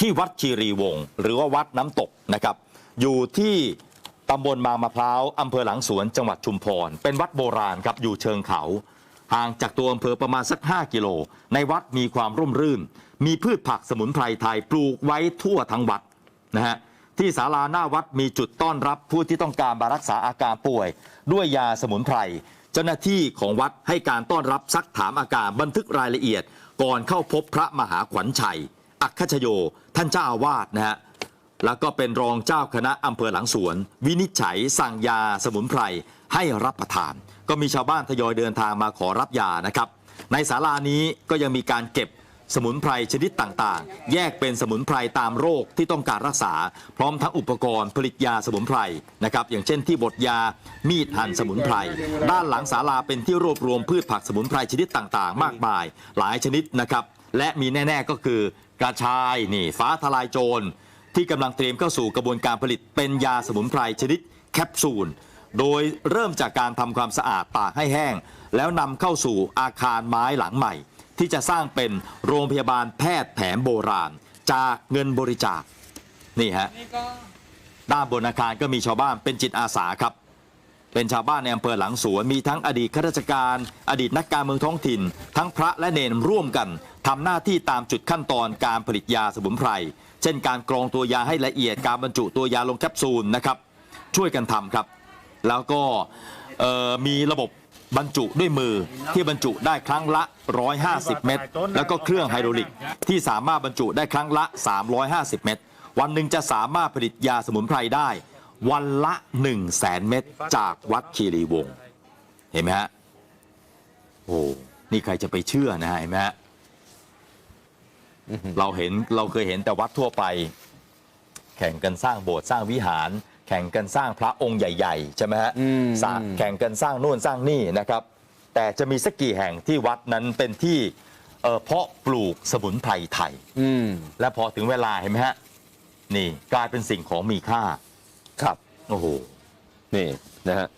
ที่วัดคีรีวงศ์หรือว่าวัดน้ำตกนะครับ อยู่ที่ตำบลบางมะพร้าวอำเภอหลังสวนจังหวัดชุมพร เป็นวัดโบราณครับอยู่เชิงเขา ห่างจากตัวอำเภอประมาณสัก 5 กิโล ในวัดมีความร่มรื่น มีพืชผักสมุนไพรไทยปลูกไว้ทั่วทั้งวัดนะฮะที่ศาลาหน้าวัดมีจุดต้อนรับผู้ที่ต้องการมารักษาอาการป่วย ด้วยยาสมุนไพรเจ้าหน้าที่ของวัดให้การต้อนรับซักถามอาการบันทึกรายละเอียด ก่อนเข้าพบพระมหาขวัญชัย อัคคชโย ท่านเจ้าอาวาสนะฮะแล้วก็เป็นรองเจ้าคณะอำเภอหลังสวน วินิจฉัยสั่งยาสมุนไพรให้รับประทาน ก็มีชาวบ้านทยอยเดินทางมาขอรับยานะครับ ในศาลานี้ก็ยังมีการเก็บสมุนไพรชนิดต่างๆ แยกเป็นสมุนไพรตามโรคที่ต้องการรักษา พร้อมทั้งอุปกรณ์ผลิตยาสมุนไพรนะครับอย่างเช่นที่บดยามีดหั่นสมุนไพร ด้านหลังศาลาเป็นที่รวบรวมพืชผักสมุนไพรชนิดต่างๆ มากมาย หลายชนิดนะครับ และมีแน่ ๆก็คือกระชายนี่ฟ้าทลายโจร ที่กำลังเตรียมเข้าสู่กระบวนการผลิตเป็นยาสมุนไพรชนิดแคปซูล โดยเริ่มจากการทำความสะอาดตากให้แห้ง แล้วนำเข้าสู่อาคารไม้หลังใหม่ ที่จะสร้างเป็นโรงพยาบาลแพทย์แผนโบราณ จากเงินบริจาคนี่ฮะด้านบนอาคารก็มีชาวบ้านเป็นจิตอาสาครับ เป็นชาวบ้านในอำเภอหลังสวนมีทั้งอดีตข้าราชการ อดีตนักการเมืองท้องถิ่น ทั้งพระและเนนร่วมกันทำหน้าที่ตามจุดขั้นตอนการผลิตยาสมุนไพร เช่นการกรองตัวยาให้ละเอียดการบรรจุตัวยาลงแคปซูลนะครับ ช่วยกันทำครับ แล้วก็มีระบบบรรจุด้วยมือที่บรรจุได้ครั้งละ 150 เม็ดแล้วก็เครื่องไฮดรอลิกที่สามารถบรรจุได้ครั้งละ 350 เม็ดวันหนึ่งจะสามารถผลิตยาสมุนไพรได้ วันละ 1 0 0 0 0แสนเม็ดจากวัดคีรีวงศ์เห็นไหมฮะโอ้นี่ใครจะไปเชื่อนะฮะเห็นไหมฮะ เราเห็นเราเคยเห็นแต่วัดทั่วไป แข่งกันสร้างโบสถ์สร้างวิหาร แข่งกันสร้างพระองค์ใหญ่ ๆ ใช่ไหมฮะอืมสร้างแข่งกันสร้างนู่นสร้างนี่นะครับ แต่จะมีสักกี่แห่งที่วัดนั้นเป็นที่เอ่อเพาะปลูกสมุนไพรไทยอืมและพอถึงเวลาเห็นไหมฮะนี่กลายเป็นสิ่งของมีค่า ครับ โอ้โห นี่นะฮะ